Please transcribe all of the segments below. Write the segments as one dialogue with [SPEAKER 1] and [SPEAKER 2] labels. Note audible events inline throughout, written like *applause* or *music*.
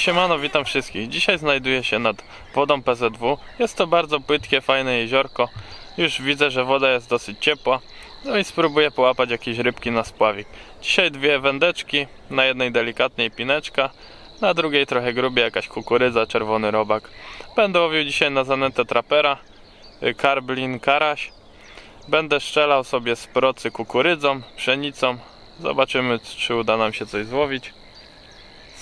[SPEAKER 1] siemano, witam wszystkich. Dzisiaj znajduję się nad wodą PZW. Jest to bardzo płytkie, fajne jeziorko. Już widzę, że woda jest dosyć ciepła. No i spróbuję połapać jakieś rybki na spławik. Dzisiaj dwie wędeczki, na jednej delikatniej pineczka, na drugiej trochę grubie jakaś kukurydza, czerwony robak. Będę łowił dzisiaj na zanętę trapera, y, karblin, karaś. Będę strzelał sobie z procy kukurydzą, pszenicą. Zobaczymy, czy uda nam się coś złowić.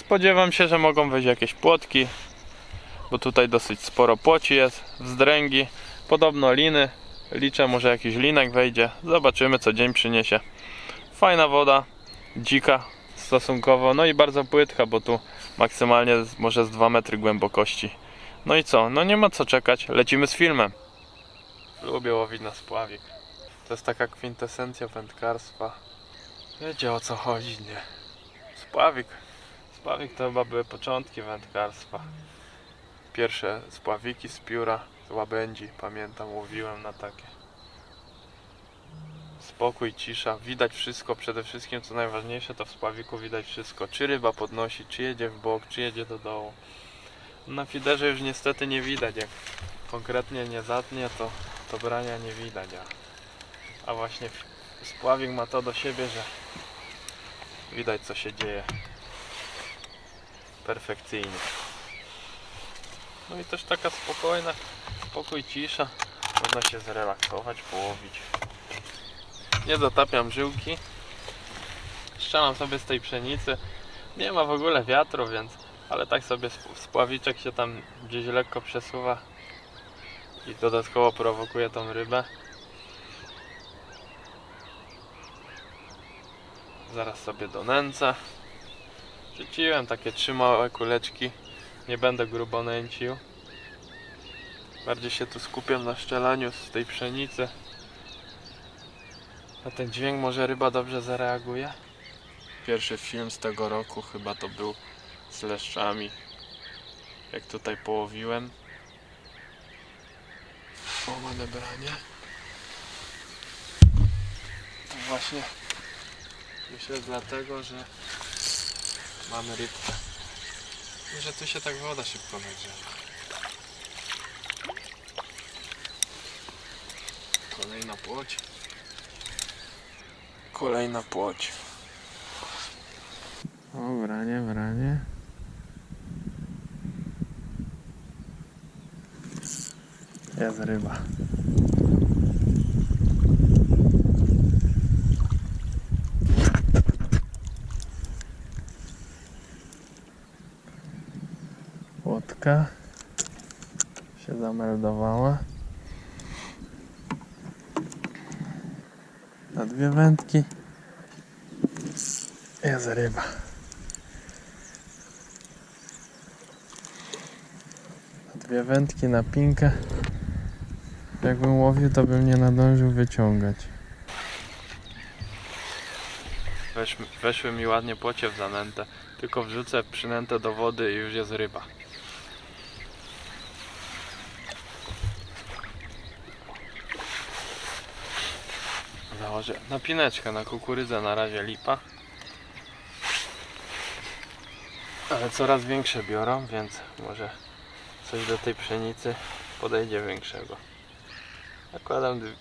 [SPEAKER 1] Spodziewam się, że mogą wejść jakieś płotki, bo tutaj dosyć sporo płoci jest, wzdręgi, podobno liny. Liczę, może jakiś linek wejdzie. Zobaczymy, co dzień przyniesie. Fajna woda, dzika stosunkowo, no i bardzo płytka, bo tu maksymalnie może z 2 metry głębokości. No i co? No nie ma co czekać, lecimy z filmem. Lubię łowić na spławik. To jest taka kwintesencja wędkarstwa. Wiecie o co chodzi, nie? Spławik. Spławik to chyba były początki wędkarstwa. Pierwsze spławiki z pióra, z łabędzi, pamiętam, łowiłem na takie. Spokój, cisza, widać wszystko, przede wszystkim co najważniejsze to w spławiku widać wszystko. Czy ryba podnosi, czy jedzie w bok, czy jedzie do dołu. Na fiderze już niestety nie widać, jak konkretnie nie zatnie to, to brania nie widać. A, a właśnie spławik ma to do siebie, że widać co się dzieje perfekcyjnie. No i też taka spokojna, spokój, cisza. Można się zrelaksować, połowić. Nie dotapiam żyłki. Strzelam sobie z tej pszenicy. Nie ma w ogóle wiatru, więc ale tak sobie sp- spławiczek się tam gdzieś lekko przesuwa i dodatkowo prowokuje tą rybę. Zaraz sobie donęcę. Rzuciłem takie trzy małe kuleczki. Nie będę grubo nęcił. Bardziej się tu skupiam na szczelaniu z tej pszenicy. Na ten dźwięk może ryba dobrze zareaguje. Pierwszy film z tego roku chyba to był z leszczami. Jak tutaj połowiłem. Łamane branie. To właśnie myślę dlatego, że Mamy rybkę. I że tu się tak woda szybko nagrzewa. Kolejna płoć. Kolejna płoć. O, branie, branie. Jest ryba. Łotka się zameldowała. Na dwie wędki jest ryba. Na dwie wędki na pinkę. Jakbym łowił, to bym nie nadążył wyciągać. Weszły mi ładnie płocie w zanętę. Tylko wrzucę przynętę do wody i już jest ryba. Założę napineczkę na kukurydzę, na razie lipa. Ale coraz większe biorą, więc może coś do tej pszenicy podejdzie większego. Nakładam dwie,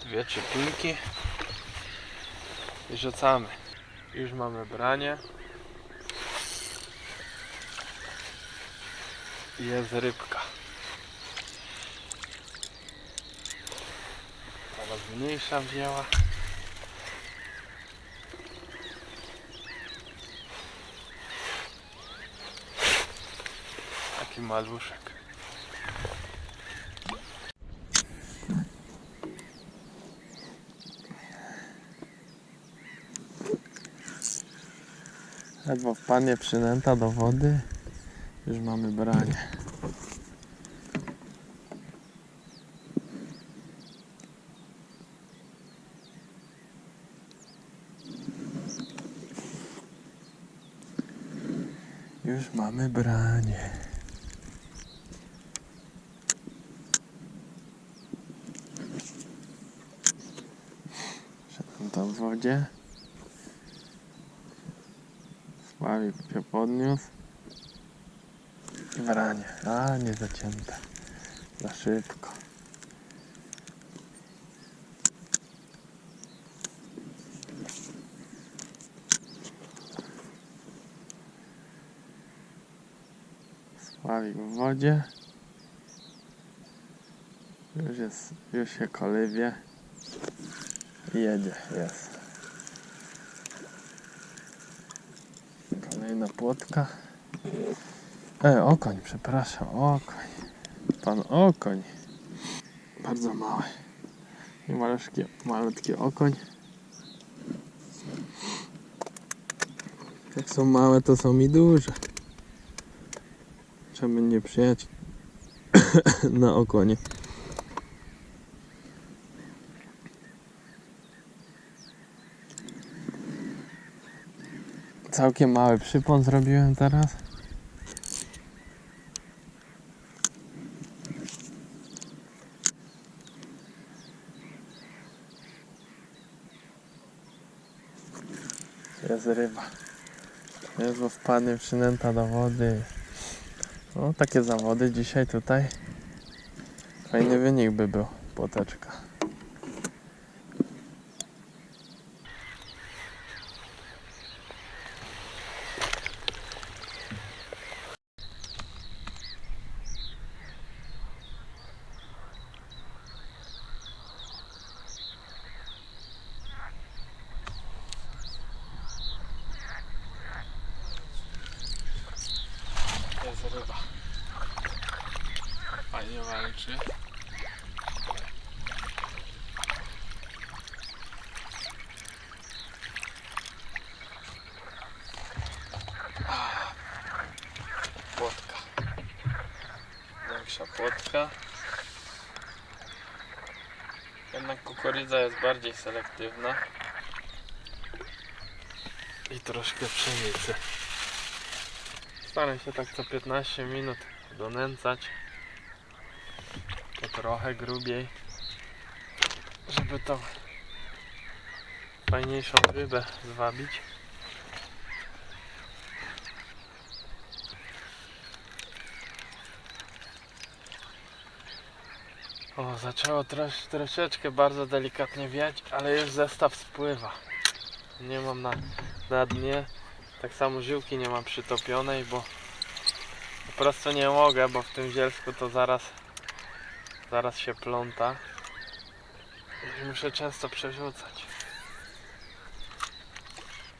[SPEAKER 1] dwie trzy pinki i rzucamy. Już mamy branie. Jest rybka. Teraz mniejsza wzięła. Taki maluszek. Ledwo wpadnie przynęta do wody, już mamy branie. Już mamy branie. Tata w wodzie. Sławik się podniósł. I w ranie. A, nie zacięte. Za szybko. Sławik w wodzie. Już jest, już się kolewie. Jedzie, jest. Kolejna płotka. E, okoń, przepraszam, okoń. Pan okoń. Bardzo mały. I malutki, malutki okoń. Jak są małe, to są i duże. Trzeba będzie przyjechać *coughs* na okonie. Całkiem mały przypon zrobiłem teraz. Jest ryba. Jezu, wpadnie przynęta do wody. No, takie zawody dzisiaj tutaj. Fajny wynik by był, płoteczka. Jest ryba. Fajnie walczy. Ah, Płotka. Większa płotka. Jednak kukurydza jest bardziej selektywna. I troszkę pszenicy. Staram się tak co 15 minut donęcać. To trochę grubiej. Żeby tą fajniejszą rybę zwabić. O, zaczęło trosz, troszeczkę bardzo delikatnie wiać, ale już zestaw spływa. Nie mam na, na dnie. Tak samo żyłki nie mam przytopionej, bo po prostu nie mogę, bo w tym zielsku to zaraz zaraz się pląta. I muszę często przerzucać.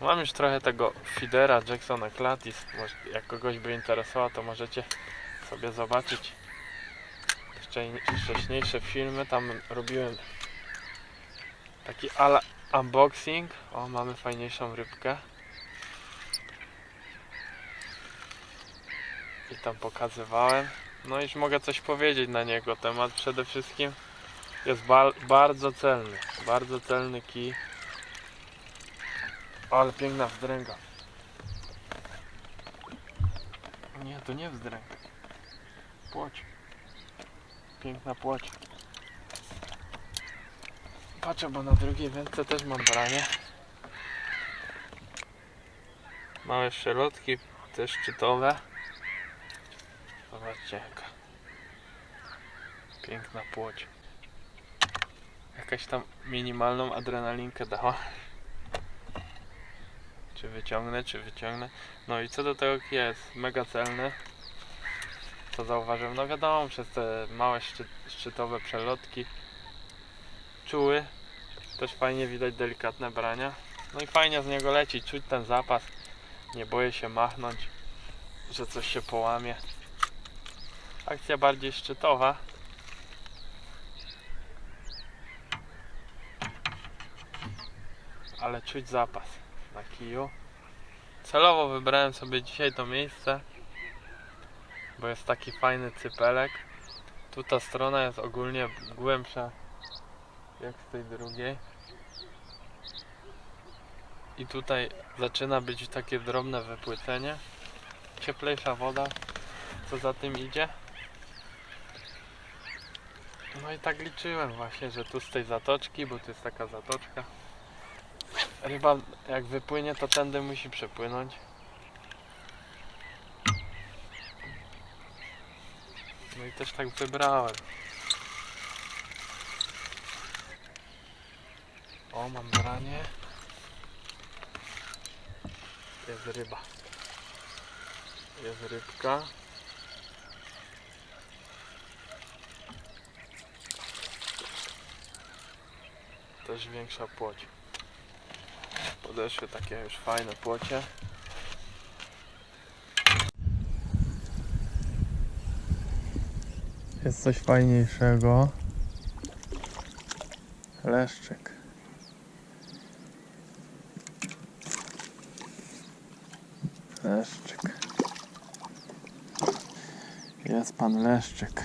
[SPEAKER 1] Mam już trochę tego feedera Jacksona Clatis. Jak kogoś by interesował, to możecie sobie zobaczyć wcześniejsze filmy. Tam robiłem taki ala unboxing. O, mamy fajniejszą rybkę. i tam pokazywałem. No już mogę coś powiedzieć na niego temat. Przede wszystkim jest ba bardzo celny. Bardzo celny kij. Ale piękna wzdręga. Nie, to nie wzdręga. Płoć. Piękna płoć. Patrzę, bo na drugiej wędce też mam branie. Małe szalotki, też szczytowe. Zobaczcie jaka piękna płoć. Jakaś tam minimalną adrenalinkę dała. Czy wyciągnę, czy wyciągnę. No i co do tego jest mega celny. Co zauważyłem? No wiadomo, przez te małe szczy, szczytowe przelotki. Czuły. Też fajnie widać delikatne brania. No i fajnie z niego leci, czuć ten zapas. Nie boję się machnąć, że coś się połamie. Akcja bardziej szczytowa. Ale czuć zapas na kiju. Celowo wybrałem sobie dzisiaj to miejsce, bo jest taki fajny cypelek. Tu ta strona jest ogólnie głębsza jak z tej drugiej. I tutaj zaczyna być takie drobne wypłycenie. Cieplejsza woda, co za tym idzie. No i tak liczyłem właśnie, że tu z tej zatoczki, bo tu jest taka zatoczka, ryba jak wypłynie, to tędy musi przepłynąć. No i też tak wybrałem. O, mam branie. Jest ryba. Jest rybka. Też większa płoć. Podeszły takie już fajne płocie. Jest coś fajniejszego. Leszczyk. Leszczyk. Jest pan Leszczyk.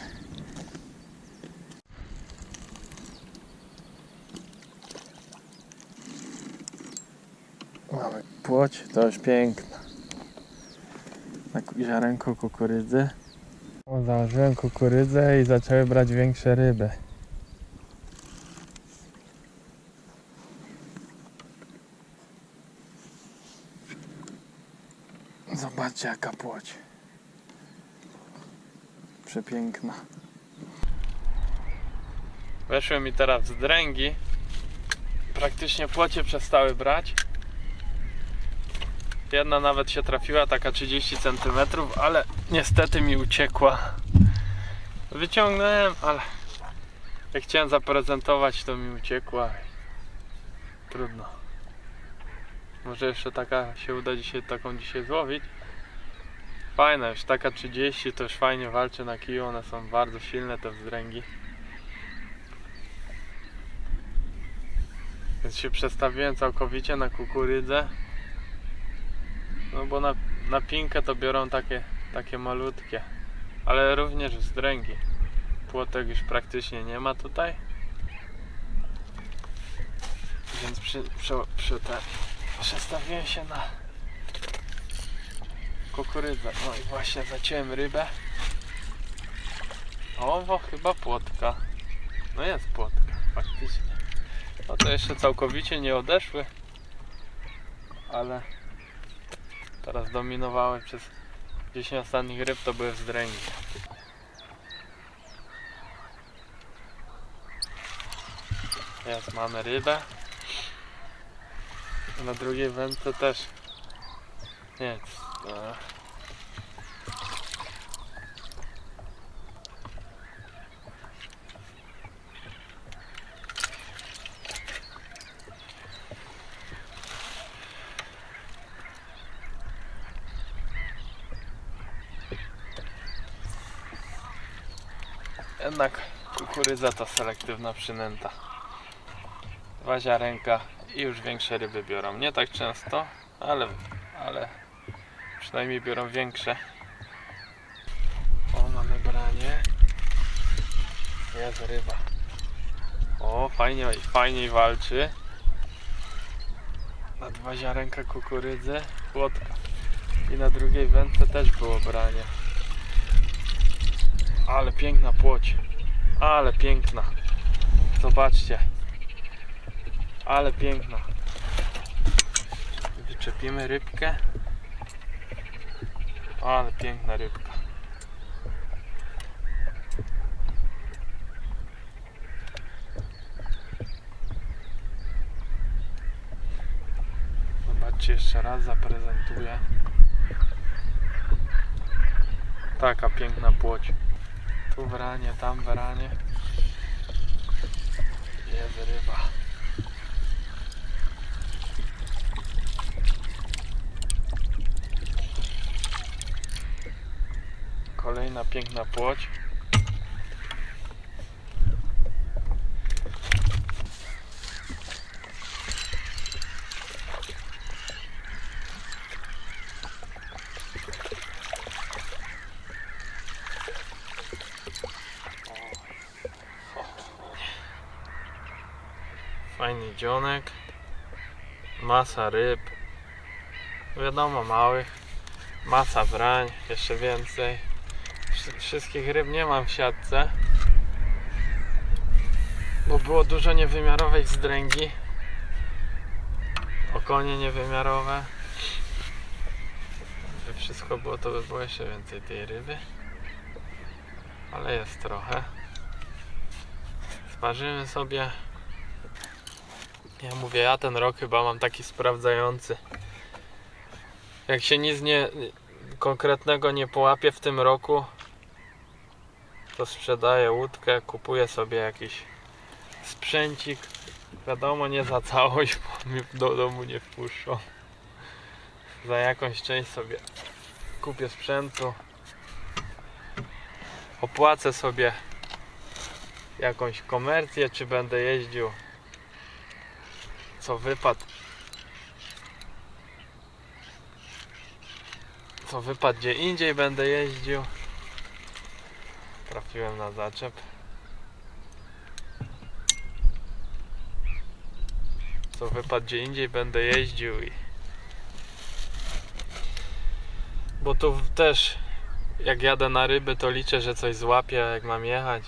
[SPEAKER 1] Mamy to już piękna. Na ziarenko kukurydzy. Założyłem kukurydzę i zaczęły brać większe ryby. Zobaczcie jaka płoć. Przepiękna. Weszły mi teraz dręgi. Praktycznie płocie przestały brać. Jedna nawet się trafiła, taka 30 cm, ale niestety mi uciekła. Wyciągnąłem, ale jak chciałem zaprezentować, to mi uciekła. Trudno. Może jeszcze taka się uda dzisiaj taką dzisiaj złowić. Fajna, już taka 30 to już fajnie walczy na kiju, one są bardzo silne te wzdręgi. Więc się przestawiłem całkowicie na kukurydzę. No bo na, na pinkę to biorą takie, takie malutkie. Ale również wzdręgi. Płotek już praktycznie nie ma tutaj. Więc przy, przy, przy te, przestawiłem się na kukurydzę. No i właśnie zaciąłem rybę. Owo chyba płotka. No jest płotka, faktycznie. No to jeszcze całkowicie nie odeszły. Ale teraz dominowały przez 10 ostatnich ryb to były wzdręgi. Jest, mamy rybę. Na drugiej wędce też nic. E, Jednak kukurydza to selektywna przynęta. Dwa ziarenka i już większe ryby biorą. Nie tak często, ale, ale przynajmniej biorą większe. O, mamy branie. Jest ryba. O, fajnie, fajniej walczy. Na dwa ziarenka kukurydzy, płotka. I na drugiej wędce też było branie. Ale piękna płoć. Ale piękna. Zobaczcie. Ale piękna. Wyczepimy rybkę. Ale piękna rybka. Zobaczcie jeszcze raz zaprezentuję. Taka piękna płoć. Tu wranie, tam wranie. Jest ryba. Kolejna piękna płoć. Fajny dzionek. Masa ryb. Wiadomo, małych. Masa brań, jeszcze więcej. Wszy- Wszystkich ryb nie mam w siatce. Bo było dużo niewymiarowej wzdręgi. okonie niewymiarowe. Gdyby wszystko było, to by było jeszcze więcej tej ryby. Ale jest trochę. Smażymy sobie. Ja mówię, ja ten rok chyba mam taki sprawdzający. Jak się nic nie konkretnego nie połapie w tym roku, to sprzedaję łódkę, kupuję sobie jakiś sprzęcik. Wiadomo, nie za całość, *laughs* bo mnie do domu nie wpuszczą. Za jakąś część sobie kupię sprzętu. Opłacę sobie jakąś komercję, czy będę jeździł co wypad. Co wypad gdzie indziej będę jeździł. Trafiłem na zaczep. Co wypad gdzie indziej będę jeździł i bo tu też jak jadę na ryby to liczę, że coś złapię jak mam jechać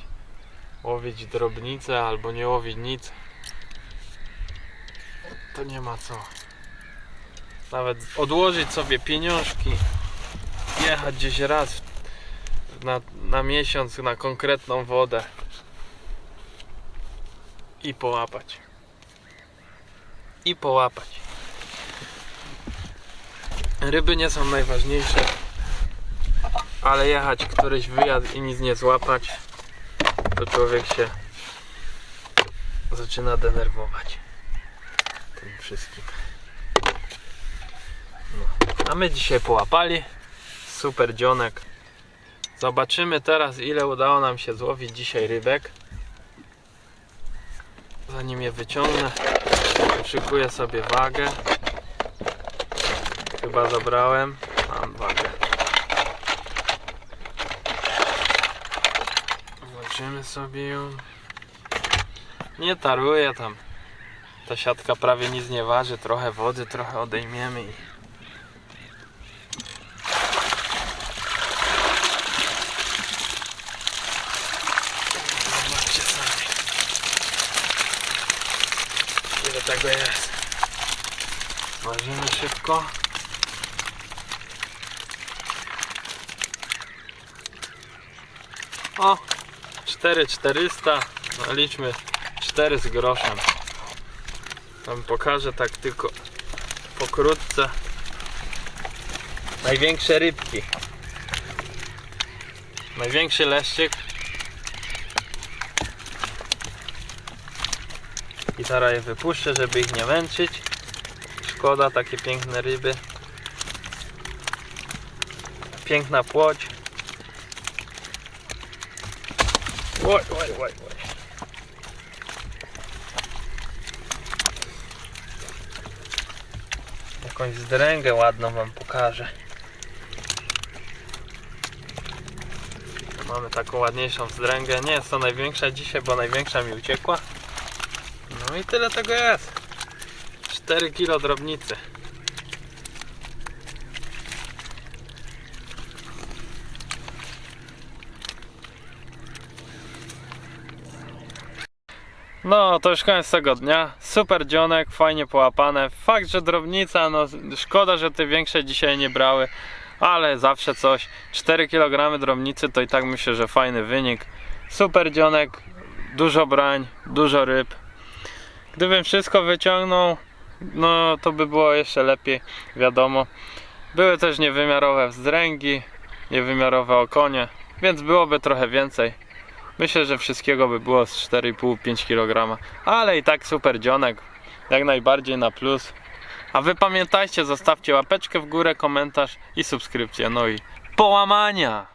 [SPEAKER 1] łowić drobnicę albo nie łowić nic to nie ma co. Nawet odłożyć sobie pieniążki jechać gdzieś raz na, na miesiąc na konkretną wodę i połapać. I połapać. Ryby nie są najważniejsze ale jechać któryś wyjazd i nic nie złapać to człowiek się zaczyna denerwować wszystkim no. a my dzisiaj połapali. Super dzionek. Zobaczymy teraz ile udało nam się złowić dzisiaj rybek. Zanim je wyciągnę szykuję sobie wagę. Chyba zabrałem. Mam wagę. Zobaczymy sobie ją. Nie taruję tam. Ta siatka prawie nic nie waży. Trochę wody, trochę odejmiemy i. Zobaczcie sami. Ile tego jest. Ważymy szybko. O, 4400, no liczmy 4 z groszem. Wam pokażę tak tylko pokrótce. Największe rybki. Największy leszczyk. I teraz je wypuszczę, żeby ich nie męczyć. Szkoda takie piękne ryby. Piękna płoć. Oj, oj, oj, oj. Jakąś zdręgę ładną wam pokażę. Mamy taką ładniejszą zdręgę. Nie jest to największa dzisiaj, bo największa mi uciekła. No i tyle tego jest. 4 kilo drobnicy. No, to już koniec tego dnia. Super dzionek, fajnie połapane. Fakt, że drobnica, no szkoda, że te większe dzisiaj nie brały, ale zawsze coś. 4 kg drobnicy to i tak myślę, że fajny wynik. Super dzionek, dużo brań, dużo ryb. Gdybym wszystko wyciągnął, no to by było jeszcze lepiej, wiadomo. Były też niewymiarowe wzdręgi, niewymiarowe okonie, więc byłoby trochę więcej. Myślę, że wszystkiego by było z 4,5-5 kg, ale i tak super dzionek, jak najbardziej na plus. A wy pamiętajcie, zostawcie łapeczkę w górę, komentarz i subskrypcję. No i połamania!